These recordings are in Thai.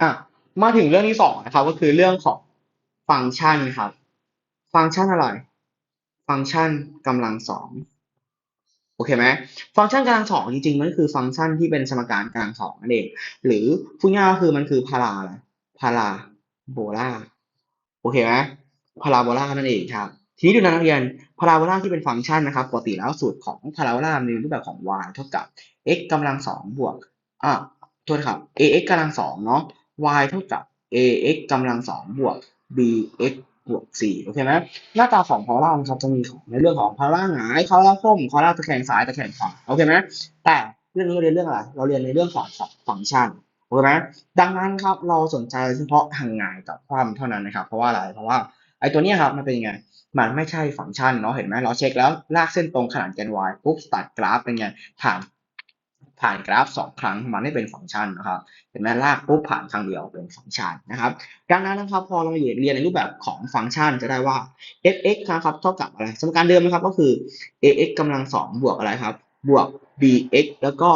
อะมาถึงเรื่องที่สองนะครับ ก็คือเรื่องของฟังก์ชันครับ ฟังก์ชันอะไร ฟังก์ชันกำลังสองโอเคไหมฟังก์ชันกำลังสองจริงๆ มันคือฟังก์ชันที่เป็นสมการกำลังสองนั่นเอง หรือพูดง่ายๆก็คือมันคือพาราอะไรพาราโบลาโอเคไหมพาราโบลานั่นเองครับทีนี้ดูนะนักเรียนพาราโบลาที่เป็นฟังก์ชันนะครับปกติแล้วสูตรของพาราโบลาในรูปแบบของ y เท่ากับ x กำลังสองบวกอะโทษครับ ax กำลังสองเนาะ y เท่ากับ ax กำลังสองบวก bx บวกสี่โอเคไหมหน้าตาของพารานะครับจะมีของในเรื่องของพาราหงายพาราคมพาราตะแคงซ้ายตะแคงขวาโอเคไหมแต่เรื่องนี้เราเรียนเรื่องอะไรเราเรียนในเรื่องของฟังก์ชันโอเคไหมดังนั้นครับเราสนใจเฉพาะทางหงายกับความเท่านั้นนะครับ เพราะว่าอะไรเพราะว่าไอ้ตัวนี้ครับมันเป็นยังไงมันไม่ใช่ฟังก์ชันเนาะเห็นไหมเราเช็คแล้วลากเส้นตรงขนานแกน y ปุ๊บตัดกราฟเป็นไงผ่าน ผ่านกราฟสองครั้งมันไม่เป็นฟังก์ชันนะครับเห็นไหมลากปุ๊บผ่านครั้งเดียวเป็นฟังก์ชันนะครับดังนั้นนะครับพอเราเรียนในรูปแบบของฟังก์ชันจะได้ว่า f(x) นะครับเท่ากับอะไรสมการเดิมนะครับก็คือ ax กำลังสองบวกอะไรครับ บวก bx แล้วก็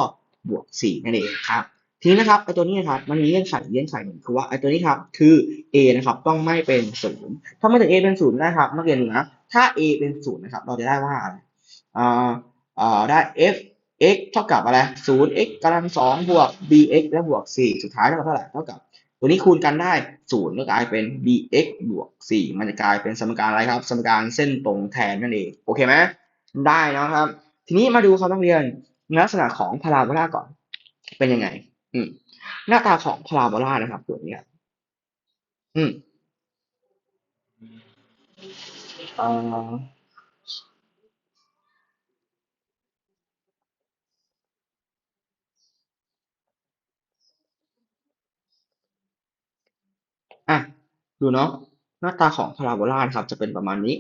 บวก4นั่นเองครับทีนี้นะครับไอตัวนี้นะครับมันมีเงื่อนไขเงื่อนไขหนึ่งคือว่าไอตัวนี้ครับคือ a นะครับต้องไม่เป็นศูนย์ถ้าไม่ถึง a เป็นศูนย์ได้ครับนักเรียนดูนะถ้า a เป็นศูนย์นะครับเราจะได้ว่าอะไรอ่าอ่าได้ f x เท่ากับอะไรศูนย์ x กำลังสองบวก bx และบวกสี่สุดท้ายเท่ากับเท่าไหร่เท่ากับ ตัวนี้คูณกันได้ศูนย์ก็กลายเป็น bx บวกสี่มันจะกลายเป็นสมการอะไรครับ สมการเส้นตรงแทนนั่นเอง โอเคไหมได้นะครับ ทีนี้มาดูครับนักเรียนลักษณะของพาราโบลาก่อน เป็นยังไง อืม หน้าตาของพาราโบลานะครับ ตัวนี้ครับอืม อะดูเนาะหน้าตาของพาราโบลานครับจะเป็นประมาณนี้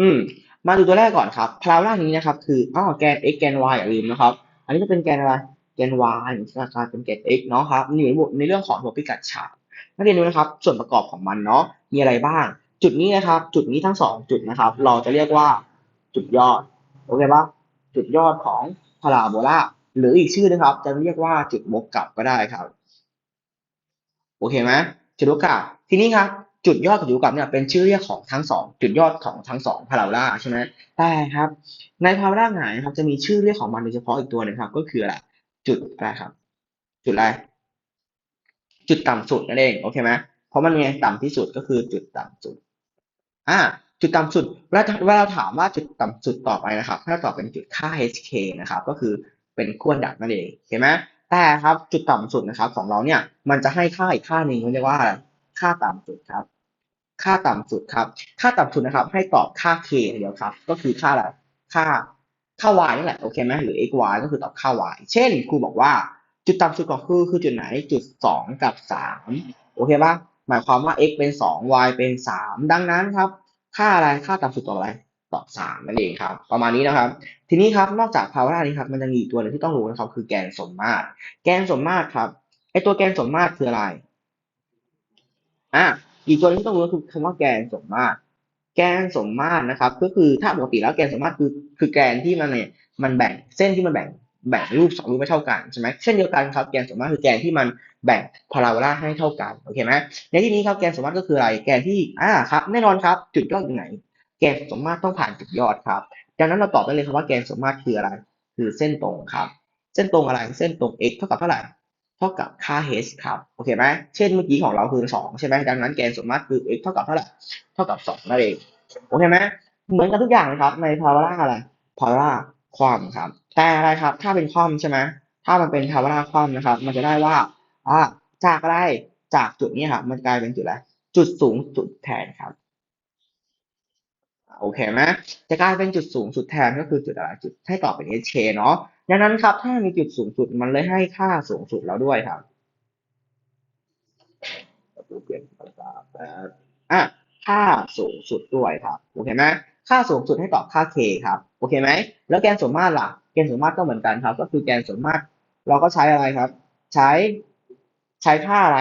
อืม มาดูตัวแรกก่อนครับพาราโบลานี้นะครับคืออ้อแกน x แกน y อย่าลืมนะครับ อันนี้จะเป็นแกนอะไรแกน y ราคาเป็นแกน x เนาะครับนอยู่ในในเรื่องของหัวพิกัดฉากนักเรียนดูนะครับ ส่วนประกอบของมันเนาะมีอะไรบ้าง จุดนี้นะครับ จุดนี้ทั้งสองจุดนะครับ เราจะเรียกว่าจุดยอดโอเคปะจุดยอดของพาราโบลา หรืออีกชื่อนะครับ จะเรียกว่าจุดวกกลับก็ได้ครับ โอเคไหมจุดวกกลับ ทีนี้ครับ จุดยอดกับจุดวกกลับเนี่ยเป็นชื่อเรียกของทั้งสองจุดยอดของทั้งสองพาราโบลาใช่ไหมแต่ครับ ในพาราโบลาหงายนะครับ จะมีชื่อเรียกของมันโดยเฉพาะอีกตัวหนึงครับ ก็คืออะไรจุดอะไรครับ จุดอะไรจุดต่ำสุดนั่นเองโอเคไหมเพราะมันไงต่ำที่สุดก็คือจุดต่ำสุด อ่า จุดต่ำสุดเวลาเวลาถามว่าจุดต่ำสุดต่อไปนะครับ ถ้าตอบเป็นจุดค่า hk นะครับ ก็คือ เป็นขั้วดักนั่นเองเห็นไหมแต่ครับจุดต่ำสุดนะครับของเราเนี่ยมันจะให้ค่าอีกค่าหนึ่งเรียกว่าอะไรค่าต่ำสุดครับ ค่าต่ำสุดครับ ค่าต่ำสุดนะครับ ให้ตอบค่า k เดียวครับ ก็คือค่าอะไรค่าค่า y นั่นแหละโอเคไหมหรือ x y ก็คือตอบค่า y เช่นครูบอกว่าจุดต่ำสุดของคือคือจุดไหนจุดสองกับสามโอเคปะหมายความว่า x เป็นสอง y เป็นสามดังนั้นครับ ค่าอะไรค่าต่ำสุดตอบอะไรตอบสามนั่นเองครับ ประมาณนี้นะครับ ทีนี้ครับนอกจากภาวะนี้ครับมันจะมีอีกตัวหนึงที่ต้องรู้นะครับ คือแกนสมมาตร แกนสมมาตรครับไอตัวแกนสมมาตรคืออะไรอะอีกตัวหนึงที่ต้องรู้คือคำว่าแกนสมมาตร แกนสมมาตรนะครับ ก็คือถ้าปกติแล้วแกนสมมาตรคือคือแกนที่มันเนี่ยมันแบ่งเส้นที่มันแบ่งแบ่งรูปสองรูปไม่เท่ากันใช่ไหมเช่นเดียวกันครับแกนสมมาตรคือแกนที่มันแบ่งพาราโบลาให้เท่ากันโอเคไหมในที่นี้ครับแกนสมมาตรก็คืออะไรแกนที่อ่าครับแน่นอนครับ จุดยอดอยู่ไหน แกนสมมาตรต้องผ่านจุดยอดครับ ดังนั้นเราตอบได้เลยครับว่าแกนสมมาตรคืออะไร คือเส้นตรงครับ เส้นตรงอะไร เส้นตรง x เท่ากับเท่าไหร่ เท่ากับค่า h ครับ โอเคไหมเช่นเมื่อกี้ของเราคือสองใช่ไหมดังนั้นแกนสมมาตรคือ x เท่ากับเท่าไหร่ เท่ากับสองนั่นเอง โอเคไหมเหมือนกันทุกอย่างนะครับ ในพาราโบลาอะไร พาราโบลาความครับ แต่อะไรครับ ถ้าเป็นความใช่ไหมถ้ามันเป็นพาราโบลาความนะครับ มันจะได้ว่าอ่าจากอะไร จากจุดนี้ครับ มันกลายเป็นจุดอะไร จุดสูงสุดแทนครับ โอเคไหมจะกลายเป็นจุดสูงสุดแทนก็คือจุดอะไรจุดให้ตอบเป็น hk เนาะดังนั้นครับถ้ามีจุดสูงสุดมันเลยให้ค่าสูงสุดแล้วด้วยครับเปลี่ยนภาษาแป๊บอะค่าสูงสุดด้วยครับโอเคไหมค่าสูงสุดให้ตอบค่า k ครับโอเคไหมแล้วแกนสมมาตรล่ะแกนสมมาตรก็เหมือนกันครับ ก็คือแกนสมมาตรเราก็ใช้อะไรครับ ใช้ใช้ค่าอะไร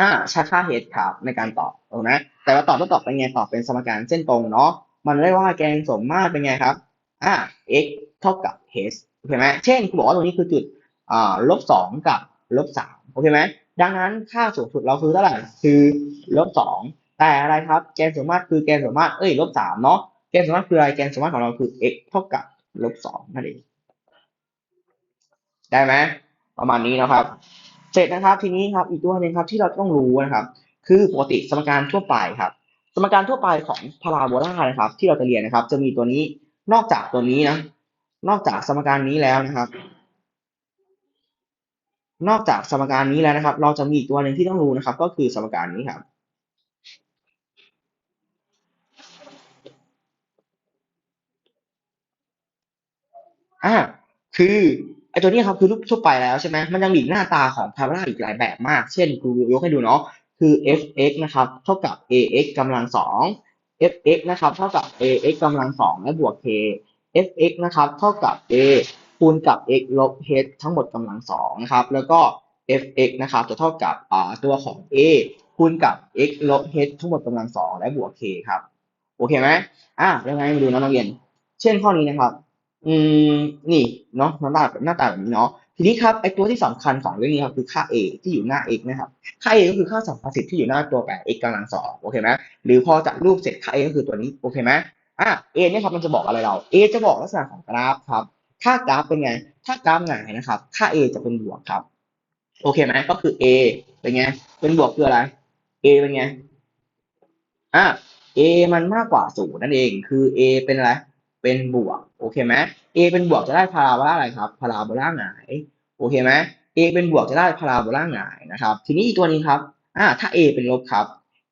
อ่าใช้ค่า h ครับในการตอบถูกไหม แต่ว่าตอบต้องตอบเป็นไงตอบเป็นสมการเส้นตรงเนาะมันเรียกว่าแกนสมมาตรเป็นไงครับอ่า x เท่ากับ h โอเคไหมเช่นคุณบอกว่าตรงนี้คือจุดอ่าลบสองกับลบสามโอเคไหมดังนั้นค่าสูงสุดเราคือเท่าไหร่คือลบสองแต่อะไรครับแกนสมมาตรคือแกนสมมาตรเอ้ยลบสามเนาะแกนสมมาตรคืออะไรแกนสมมาตรของเราคือ x เท่ากับลบสองนั่นเองได้ไหมประมาณนี้นะครับ เสร็จนะครับทีนี้ครับอีกตัวหนึ่งครับที่เราต้องรู้นะครับ คือปกติสมการทั่วไปครับ สมการทั่วไปของพาราโบลานะครับ ที่เราจะเรียนนะครับ จะมีตัวนี้นอกจากตัวนี้นะ นอกจากสมการนี้แล้วนะครับ นอกจากสมการนี้แล้วนะครับ เราจะมีอีกตัวหนึ่งที่ต้องรู้นะครับ ก็คือสมการนี้ครับอ่าคือไอตัวนี้ครับคือรูปทั่วไปแล้วใช่ไหมมันยังมีหน้าตาของพาราอีกหลายแบบมาก เช่นครูยกให้ดูเนาะ คือ f(x) นะครับ เท่ากับ ax กำลังสอง f(x) นะครับ เท่ากับ ax กำลังสองและบวก k f(x) นะครับ เท่ากับ a คูณกับ x ลบ h ทั้งหมดกำลังสองนะครับ แล้วก็ f(x) นะครับ จะเท่ากับอ่าตัวของ a คูณกับ x ลบ h ทั้งหมดกำลังสองและบวก k ครับ โอเคไหมอะยังไงมาดูนะนักเรียน เช่นข้อนี้นะครับ อืม นี่ เนาะหน้าตาแบบหน้าตาแบบนี้เนาะ ทีนี้ครับไอตัวที่สำคัญของเรื่องนี้ครับคือค่า a ที่อยู่หน้า x นะครับ ค่า a ก็คือค่าสัมประสิทธิ์ที่อยู่หน้าตัวแปร x กำลังสองโอเคไหมหรือพอจัดรูปเสร็จค่า a ก็คือตัวนี้โอเคไหมอะ a เนี่ยครับมันจะบอกอะไรเรา a จะบอกลักษณะของกราฟครับ ถ้ากราฟเป็นไง ถ้ากราฟหงายนะครับ ค่า a จะเป็นบวกครับ โอเคไหมก็คือ a เป็นไง เป็นบวกคืออะไร a เป็นไงอะ a มันมากกว่าศูนย์นั่นเอง คือ a เป็นอะไร เป็นบวกโอเคไหม a เป็นบวกจะได้พาราโบลาอะไรครับพาราโบลาหงายโอเคไหม a เป็นบวกจะได้พาราโบลาหงายนะครับ ทีนี้อีกตัวนี้ครับอ่าถ้า a เป็นลบครับ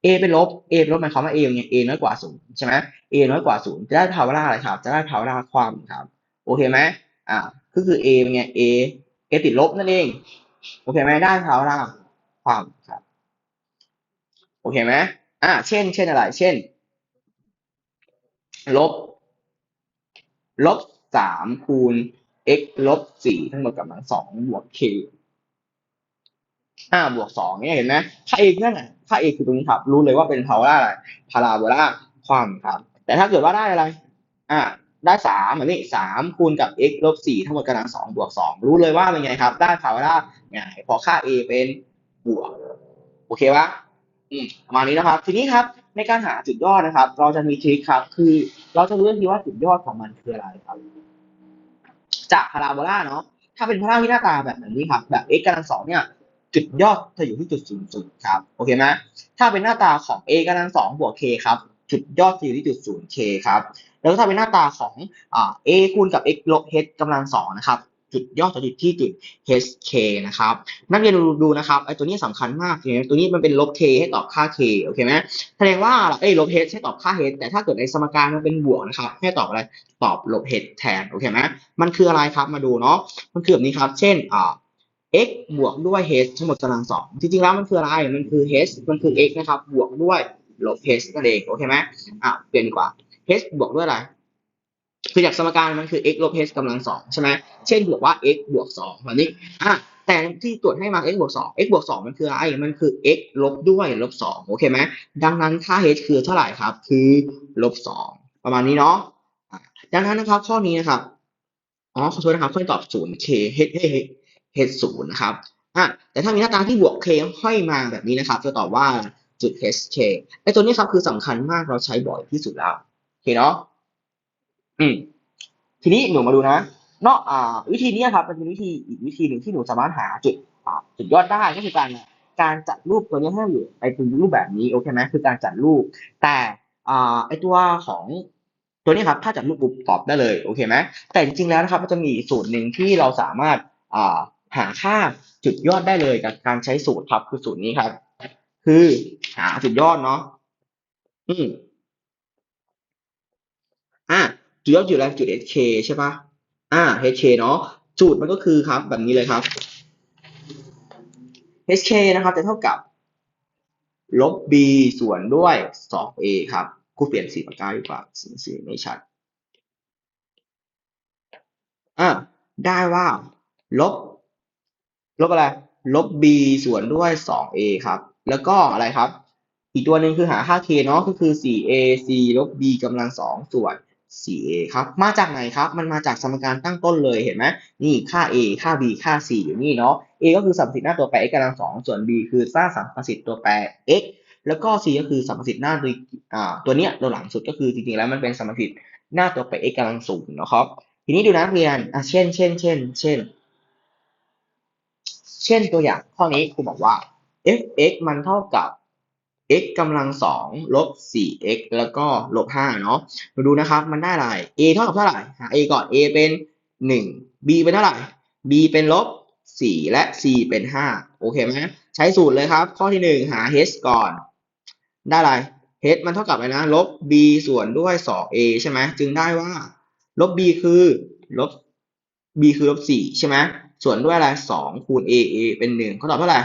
a เป็นลบ a เป็นลบหมายความว่า a เนี่ย a น้อยกว่าศูนย์ใช่ไหม a น้อยกว่าศูนย์จะได้พาราโบลาอะไรครับ จะได้พาราโบลาความครับโอเคไหมอ่าก็คือ a เป็นไง a a ติดลบนั่นเองโอเคไหมได้พาราโบลาความครับโอเคไหมอ่าเช่น เช่นอะไร เช่น ลบ ลบสามคูณ x ลบสี่ทั้งหมดกำลังสองบวก k อ่าบวกสองเนี่ยเห็นไหมค่า a นั่นน่ะค่า a คือตรงนี้ครับ รู้เลยว่าเป็นพาราอะไรพาราโบลาความครับ แต่ถ้าเกิดว่าได้อะไร อ่าได้สามอันนี้สามคูณกับ x ลบสี่ทั้งหมดกำลังสองบวกสองรู้เลยว่าเป็นไงครับ ได้พาราโบลาไงเพราะค่า a เป็นบวก โอเคปะอืมประมาณนี้นะครับ ทีนี้ครับ ในการหาจุดยอดนะครับ เราจะมีทริคครับ คือเราจะรู้ทันทีว่าจุดยอดของมันคืออะไรครับ จากพาราโบลาเนาะถ้าเป็นพาราที่หน้าตาแบบนี้ครับ แบบ x กำลังสองเนี่ย จุดยอดจะอยู่ที่จุดศูนย์ศูนย์ครับ โอเคไหมถ้าเป็นหน้าตาของ a กำลังสองบวก k ครับ จุดยอดจะอยู่ที่จุดศูนย์ k ครับ แล้วถ้าเป็นหน้าตาของอ่า a คูณกับ x ลบ h กำลังสองนะครับ จุดยอดจะอยู่ที่จุด hk นะครับ นักเรียนดูดูนะครับไอ้ตัวนี้สำคัญมากเนี่ยตัวนี้มันเป็นลบ k ให้ตอบค่า k โอเคไหมแสดงว่าเอ้ลบ h ให้ตอบค่า h แต่ถ้าเกิดในสมการมันเป็นบวกนะครับ ให้ตอบอะไรตอบลบ h แทนโอเคไหมมันคืออะไรครับมาดูเนาะมันคือแบบนี้ครับ เช่นอ่า x บวกด้วย h ทั้งหมดกำลังสองจริงๆแล้วมันคืออะไรมันคือ h มันคือ x นะครับบวกด้วยลบ h นั่นเองโอเคไหมอะเปลี่ยนดีกว่า h บวกด้วยอะไร คือจากสมการมันคือ x ลบ h กำลังสองใช่ไหมเช่นบอกว่า x บวกสองแบบนี้อะแต่ที่ตรวจให้มา x บวกสอง x บวกสองมันคืออะไร มันคือ x ลบด้วยลบสองโอเคไหมดังนั้นค่า h คือเท่าไหร่ครับ คือลบสองประมาณนี้เนาะดังนั้นนะครับข้อนี้นะครับอ๋อขอโทษนะครับข้อนี้ตอบศูนย์ k h h h ศูนย์นะครับอะแต่ถ้ามีหน้าตาที่บวก k ห้อยมาแบบนี้นะครับ จะตอบว่าจุด hk ไอ้ตัวนี้ครับคือสำคัญมากเราใช้บ่อยที่สุดแล้วโอเคเนาะ อืมทีนี้หนูมาดูนะนอกอ่า วิธีนี้ครับมันเป็นวิธีอีกวิธีหนึ่งที่หนูสามารถหาจุดอ่าจุดยอดได้ก็คือการการจัดรูปตัวนี้ให้อยู่ในเป็นรูปแบบนี้โอเคไหมคือการจัดรูป แต่อ่าไอตัวของตัวนี้ครับถ้าจัดรูปปุ๊บตอบได้เลยโอเคไหมแต่จริงๆแล้วนะครับมันจะมีสูตรหนึ่งที่เราสามารถอ่าหาค่าจุดยอดได้เลยกับการใช้สูตรครับคือสูตรนี้ครับ คือหาจุดยอดเนาะอืมอะ จุดยอดอยู่อะไรจุด hk ใช่ปะอ่า hk เนาะสูตรมันก็คือครับ แบบนี้เลยครับ hk นะครับจะเท่ากับลบ b ส่วนด้วย 2a ครับกูเปลี่ยนสีปากกาดีกว่าสีสีไม่ชัดอะได้ว่า ลบ ลบอะไร ลบ b ส่วนด้วย 2a ครับ แล้วก็อะไรครับ อีกตัวหนึ่งคือหาค่า k เนาะก็คือ 4ac ลบ b กำลังสองส่วน 4a ครับ มาจากไหนครับ มันมาจากสมการตั้งต้นเลยเห็นไหมนี่ค่า a ค่า b ค่า c อยู่นี่เนาะ a ก็คือสัมประสิทธิ์หน้าตัวแปร x กำลังสองส่วน b คือสร้างสัมประสิทธิ์ตัวแปร x แล้วก็ c ก็คือสัมประสิทธิ์หน้าตัวอ่าตัวเนี้ยตัวหลังสุดก็คือจริงๆแล้วมันเป็นสัมประสิทธิ์หน้าตัวแปร x กำลังสูงนะครับ ทีนี้ดูนะนักเรียนอะเช่น เช่น เช่น เช่น เช่นตัวอย่างข้อนี้ครูบอกว่า f(x) มันเท่ากับ x กำลังสองลบ 4x แล้วก็ลบ5เนาะมาดูนะครับมันได้อะไร a เท่ากับเท่าไหร่หา a ก่อน a เป็น 1 b เป็นเท่าไหร่ b เป็นลบ 4 และ c เป็น 5 โอเคไหมใช้สูตรเลยครับ ข้อที่ 1 หา h ก่อน ได้อะไร h มันเท่ากับอะไรนะ ลบ b ส่วนด้วย 2a ใช่ไหมจึงได้ว่า ลบ b คือลบ b คือลบ 4 ใช่ไหมส่วนด้วยอะไร 2 คูณ a a เป็น 1เขาตอบเท่าไหร่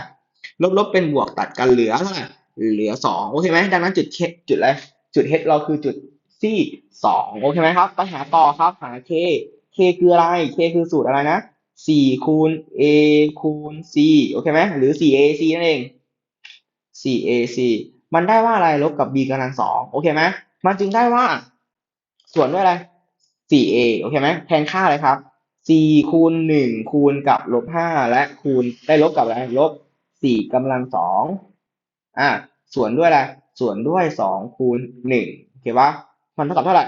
ลบลบเป็นบวกตัดกันเหลือเท่าไหร่ เหลือ2โอเคไหมดังนั้นจุด k จุดอะไรจุด h เราคือจุด c 2โอเคไหมครับ ไปหาต่อครับหา k k คืออะไร k คือสูตรอะไรนะ4คูณ a คูณ c โอเคไหมหรือ 4ac นั่นเอง 4ac มันได้ว่าอะไรลบกับ b กำลังสองโอเคไหมมันจึงได้ว่า ส่วนด้วยอะไร 4a โอเคไหมแทนค่าอะไรครับ 4 คูณ 1 คูณกับลบ 5 และคูณได้ลบกับอะไร ลบ 4กำลังส อ่าส่วนด้วยอะไรส่วนด้วย2คูณ1โอเคปะมันเท่ากับเท่าไหร่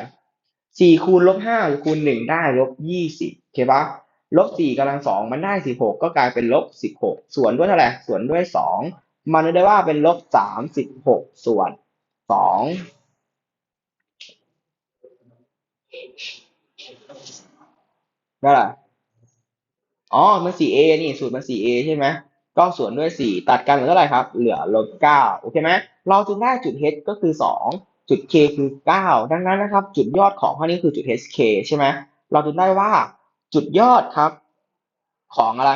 4คูณลบ5คูณ1ได้ลบ20โอเคปะลบ4กำลังสองมันได้16ก็กลายเป็นลบ16ส่วนด้วยเท่าไหร่ส่วนด้วย2มันได้ว่าเป็นลบ36ส่วน2ได้ละอ๋อมัน 4a นี่สูตรมัน 4a ใช่ไหม ก็ส่วนด้วย 4 ตัดกันเหลือเท่าไหร่ครับ เหลือลบ9โอเคไหมเราจึงได้จุด h ก็คือ 2 จุด k คือ 9 ดังนั้นนะครับ จุดยอดของข้อนี้คือจุด hk ใช่ไหมเราจึงได้ว่าจุดยอดครับ ของอะไร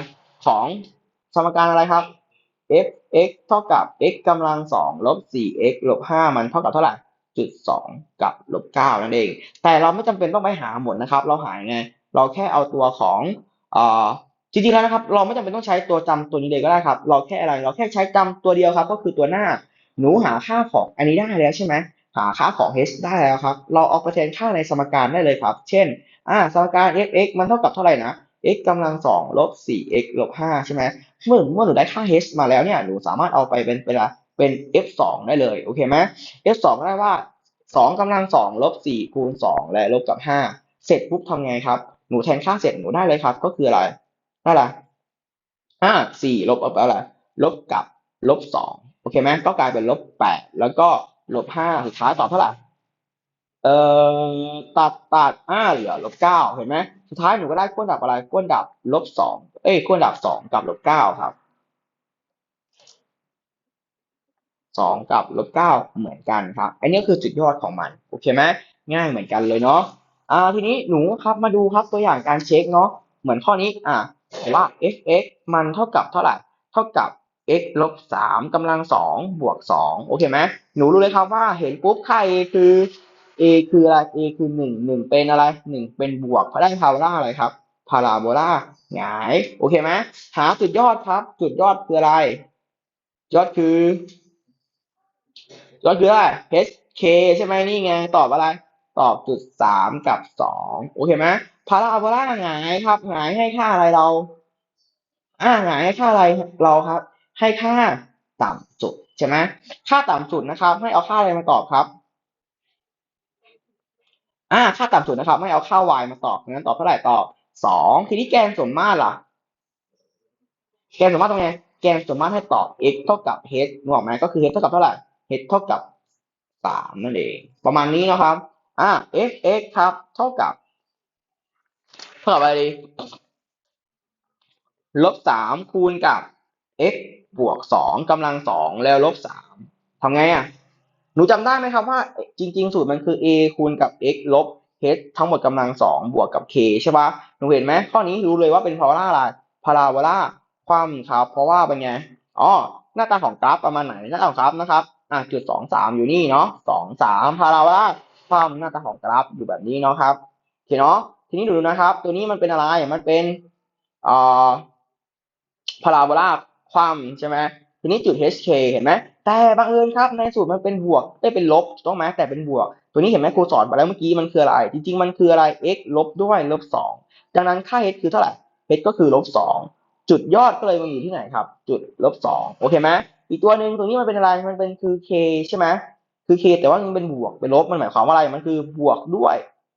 ของสมการอะไรครับ f x เท่ากับ x กำลัง2ลบ 4x ลบ 5 มันเท่ากับเท่าไหร่จุด 2 กับลบ 9 นั่นเอง แต่เราไม่จำเป็นต้องไปหาหมดนะครับ เราหาไง เราแค่เอาตัวของเอ่อ จริงๆแล้วนะครับ เราไม่จำเป็นต้องใช้ตัวจำตัวนี้เลยก็ได้ครับ เราแค่อะไร เราแค่ใช้จำตัวเดียวครับ ก็คือตัวหน้า หนูหาค่าของอันนี้ได้แล้วใช่ไหมหาค่าของ h ได้แล้วครับ เราเอาไปแทนค่าในสมการได้เลยครับ เช่น อ่า สมการ f x มันเท่ากับเท่าไหร่นะ x กำลัง2ลบ 4x ลบ5ใช่ไหมเมื่อเมื่อหนูได้ค่า h มาแล้วเนี่ย หนูสามารถเอาไปเป็นเป็นอะไรเป็น f 2ได้เลย โอเคไหม f 2ได้ว่า2กำลัง2ลบ4คูณ2และลบกับ5เสร็จปุ๊บทำไงครับ หนูแทนค่าเสร็จหนูได้เลยครับ ก็คืออะไร ได้อะไรอ่า4ลบกับอะไรลบกับลบ2โอเคไหมก็กลายเป็นลบ8แล้วก็ลบ5สุดท้ายตอบเท่าไหร่เอ่อตัดตัดอ่าเหลือลบ9เห็นไหมสุดท้ายหนูก็ได้ก้นดับอะไรก้นดับลบ2เอ้ยก้นดับ2กับลบ9ครับ2กับลบ9เหมือนกันครับ อันนี้คือจุดยอดของมันโอเคไหมง่ายเหมือนกันเลยเนาะอ่าทีนี้หนูครับมาดูครับตัวอย่างการเช็คเนาะเหมือนข้อนี้อ่า ว่า f(x) มันเท่ากับเท่าไหร่ เท่ากับ x ลบ3กำลัง2บวก2โอเคไหมหนูรู้เลยครับว่าเห็นปุ๊บค่า a คือ a คืออะไร a คือ1 1เป็นอะไร1เป็นบวกเพราะได้พาราโบลาอะไรครับพาราโบลาหงายโอเคไหมหาจุดยอดครับ จุดยอดคืออะไร ยอดคือยอดคืออะไร hk ใช่ไหมนี่ไง ตอบอะไร ตอบจุดสามกับสองโอเคไหม พาราโบลาหงายครับหงายให้ค่าอะไรเรา อ่าหงายให้ค่าอะไรเราครับ ให้ค่าต่ำสุดใช่ไหมค่าต่ำสุดนะครับ ให้เอาค่าอะไรมาตอบครับ อ่า ค่าต่ำสุดนะครับ ไม่เอาค่า y มาตอบงั้นตอบเท่าไหร่ตอบสองทีนี้แกนส่วนมากล่ะ แกนส่วนมากตรงไหนแกนส่วนมากให้ตอบ x เท่ากับ h นึกออกไหมก็คือ h เท่ากับเท่าไหร่ h เท่ากับสามนั่นเอง ประมาณนี้นะครับ อ่า f x ครับ เท่ากับ ท่ากับอะไรดีลบสามคูณกับ x บวกสองกำลังสองแล้วลบสามทำไงอะ หนูจำได้ไหมครับว่า จริง ๆ สูตรมันคือ a คูณกับ x ลบ h ทั้งหมดกำลังสองบวกกับ k ใช่ปะหนูเห็นไหมข้อนี้รู้เลยว่าเป็นพาราอะไรพาราโบลาความครับ เพราะว่าเป็นไงอ๋อหน้าตาของกราฟประมาณไหนหน้าตาของกราฟนะครับอะจุดสองสามอยู่นี่เนาะสองสามพาราโบลาความหน้าตาของกราฟอยู่แบบนี้เนาะครับโอเคเนาะ ทีนี้ดูนะครับ ตัวนี้มันเป็นอะไรมันเป็นอ่าพาราโบลาความใช่ไหมทีนี้จุด hk เห็นไหมแต่บังเอิญครับในสูตรมันเป็นบวกได้เป็นลบถูกต้องไหมแต่เป็นบวก ตัวนี้เห็นไหมครูสอนไปแล้วเมื่อกี้มันคืออะไร จริง ๆ มันคืออะไร x ลบด้วยลบสองดังนั้นค่า h คือเท่าไหร่ h ก็คือลบสองจุดยอดก็เลยมาอยู่ที่ไหนครับ จุดลบสองโอเคไหมอีกตัวหนึ่งตรงนี้มันเป็นอะไรมันเป็นคือ k ใช่ไหมคือ k แต่ว่ามันเป็นบวกเป็นลบมันหมายความว่าอะไรมันคือบวกด้วย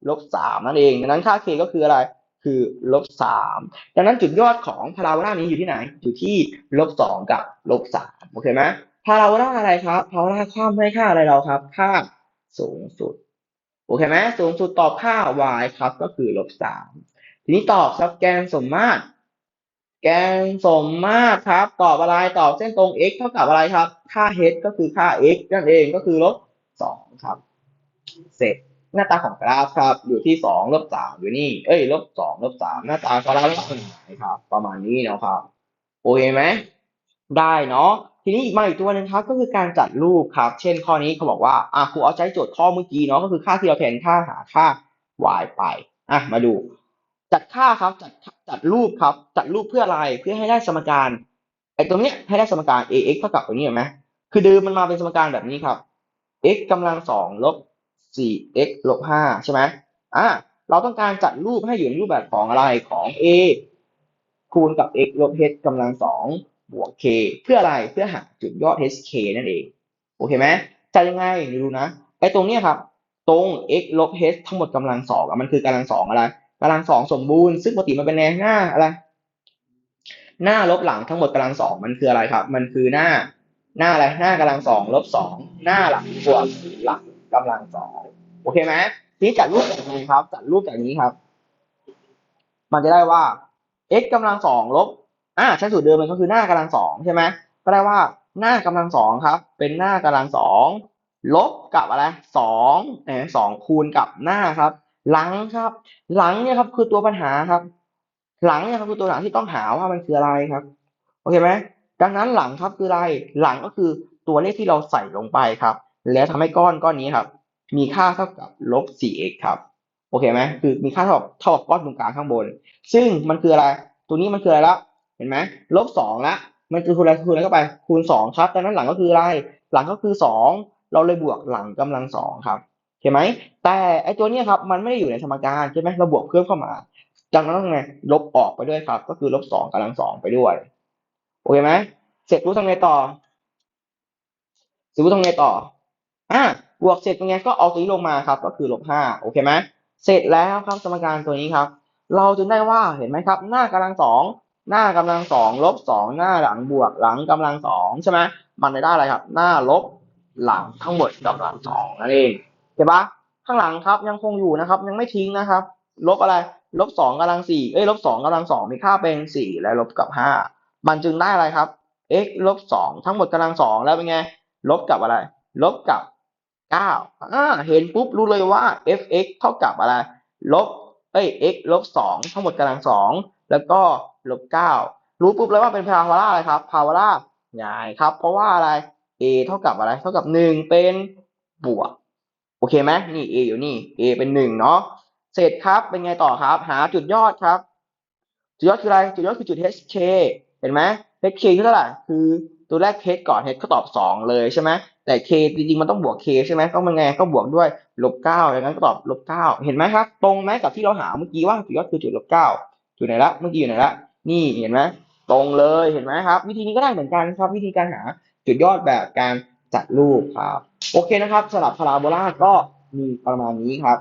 ลบสามนั่นเองดังนั้นค่า k ก็คืออะไร คือลบสามดังนั้นจุดยอดของพาราโบลานี้อยู่ที่ไหน อยู่ที่ลบสองกับลบสามโอเคไหมพาราโบลาอะไรครับพาราโบลาความให้ค่าอะไรเราครับ ค่าสูงสุดโอเคไหมสูงสุดตอบค่า y ครับก็คือลบสามทีนี้ตอบครับแกนสมมาตรแกนสมมาตรครับ ตอบอะไรตอบเส้นตรง x เท่ากับอะไรครับ ค่า h ก็คือค่า x นั่นเองก็คือลบสองครับ เสร็จ หน้าตาของกราฟครับ อยู่ที่สองลบสามอยู่นี่ เอ้ยลบสองลบสามหน้าตากราฟเป็นยังไงครับ ประมาณนี้นะครับโอเคไหมได้เนาะทีนี้มาอีกตัวหนึ่งครับก็คือการจัดรูปครับ เช่นข้อนี้เขาบอกว่าอะครูเอาใช้โจทย์ข้อเมื่อกี้เนาะก็คือค่าที่เราแทนค่าหาค่า y ไปอะมาดู จัดค่าครับจัดจัดรูปครับ จัดรูปเพื่ออะไรเพื่อให้ได้สมการไอ้ตรงเนี้ยให้ได้สมการ ax เท่ากับตรงนี้เห็นไหมคือเดิมมันมาเป็นสมการแบบนี้ครับ x กำลังสองลบ 4x ลบ5ใช่ไหมอะเราต้องการจัดรูปให้อยู่ในรูปแบบของอะไรของ a คูณกับ x ลบ h กำลังสองบวก k เพื่ออะไรเพื่อหาจุดยอด hk นั่นเอง โอเคไหมจะยังไงดูนะไอ้ตรงเนี้ยครับ ตรง x ลบ h ทั้งหมดกำลังสองอะมันคือกำลังสองอะไรกำลังสองสมบูรณ์ซึ่งปกติมันเป็นแนวหน้าอะไร หน้าลบหลังทั้งหมดกำลังสองมันคืออะไรครับ มันคือหน้า หน้าอะไรหน้ากำลังสองลบสองหน้าหลังบวกหลัง กำลังสองโอเคไหมทีนี้จัดรูปแบบนี้ครับ จัดรูปแบบนี้ครับ มันจะได้ว่า x กำลังสองลบอ่าใช้สูตรเดิมมันก็คือหน้ากำลังสองใช่ไหมก็ได้ว่าหน้ากำลังสองครับ เป็นหน้ากำลังสองลบกับอะไรสองเออสองคูณกับหน้าครับ หลังครับ หลังเนี่ยครับคือตัวปัญหาครับ หลังเนี่ยครับคือตัวหลังที่ต้องหาว่ามันคืออะไรครับ โอเคไหมดังนั้นหลังครับคืออะไร หลังก็คือตัวเลขที่เราใส่ลงไปครับ แล้วทำให้ก้อนก้อนนี้ครับ มีค่าเท่ากับลบ 4x ครับ โอเคไหมคือมีค่าเท่ากับเท่ากับก้อนตรงกลางข้างบน ซึ่งมันคืออะไร ตัวนี้มันคืออะไรละเห็นไหมลบสองละมันคือคูณอะไรคูณอะไรเข้าไป คูณสองครับดังนั้นหลังก็คืออะไร หลังก็คือสองเราเลยบวกหลังกำลังสองครับเห็นไหม แต่ไอตัวนี้ครับมันไม่ได้อยู่ในสมการใช่ไหมเราบวกเพิ่มเข้ามาดังนั้นต้องไงลบออกไปด้วยครับ ก็คือลบสองกำลังสองไปด้วย โอเคไหมเสร็จรู้ทำไงต่อสมมติทำไงต่อ อะบวกเสร็จเป็นไงก็เอาตัวนี้ลงมาครับ ก็คือลบห้าโอเคไหมเสร็จแล้วครับสมการตัวนี้ครับ เราจึงได้ว่าเห็นไหมครับ หน้ากำลังสองหน้ากำลังสองลบสองหน้าหลังบวกหลังกำลังสองใช่ไหมมันได้อะไรครับ หน้าลบหลังทั้งหมดกำลังสองนั่นเองเห็นปะข้างหลังครับยังคงอยู่นะครับ ยังไม่ทิ้งนะครับ ลบอะไรลบสองกำลังสี่เอ้ยลบสองกำลังสองมีค่าเป็นสี่และลบกับห้ามันจึงได้อะไรครับ x ลบสองทั้งหมดกำลังสองแล้วเป็นไง ลบกับอะไร ลบกับ เก้าอ่าเห็นปุ๊บรู้เลยว่า f(x) เท่ากับอะไร ลบ เอ้ย x ลบสองทั้งหมดกำลังสองแล้วก็ลบเก้ารู้ปุ๊บเลยว่าเป็นพาราอะไรครับพาราง่ายครับ เพราะว่าอะไร a เท่ากับอะไร เท่ากับหนึ่งเป็นบวก โอเคไหมนี่ a อยู่นี่ a เป็นหนึ่งเนาะ เสร็จครับ เป็นไงต่อครับ หาจุดยอดครับ จุดยอดคืออะไร จุดยอดคือจุด hk เห็นไหม hk คือเท่าไหร่ คือ ตัวแรก h ก่อน h ก็ตอบสองเลยใช่ไหมแต่ k จริงๆ มันต้องบวก k ใช่ไหมก็มันไงก็บวกด้วยลบเก้าอย่างนั้นก็ตอบลบเก้าเห็นไหมครับ ตรงไหมกับที่เราหาเมื่อกี้ว่าจุดยอดคือจุดลบเก้าจุดไหนละเมื่อกี้อยู่ไหนละนี่เห็นไหมตรงเลยเห็นไหมครับ วิธีนี้ก็ได้เหมือนกันครับ วิธีการหาจุดยอดแบบการจัดรูปครับ โอเคนะครับสำหรับพาราโบลาก็มีประมาณนี้ครับ